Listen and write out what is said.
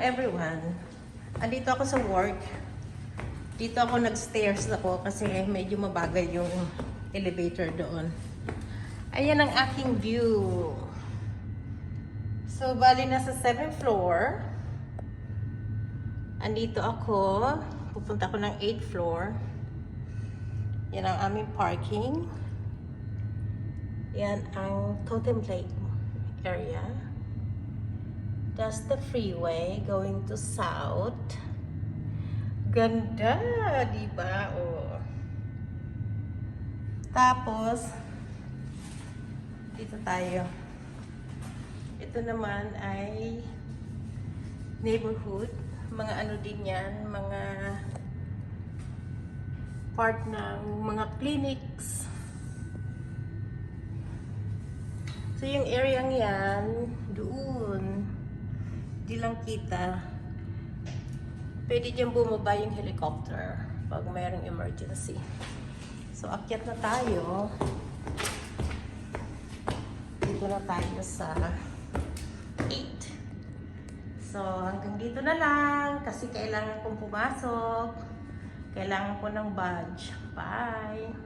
everyone. Andito ako sa work. Dito ako nag-stairs ako kasi medyo mabagal yung elevator doon. Ayan ang aking view. So, bali na sa 7th floor. Andito ako. Pupunta ako ng 8th floor. Yan ang aming parking. Yan ang Totem Lake area. That's the freeway going to south. Ganda, di ba? Oh. Tapos, dito tayo. Ito naman ay neighborhood. Mga ano din yan, mga part ng mga clinics. So yung area yan, doon, di lang kita. Pwede dyan bumaba yung helicopter pag mayroong emergency. So akyat na tayo. Dito na tayo sa 8. So hanggang dito na lang kasi kailangan kong pumasok. Kailangan ko ng badge. Bye!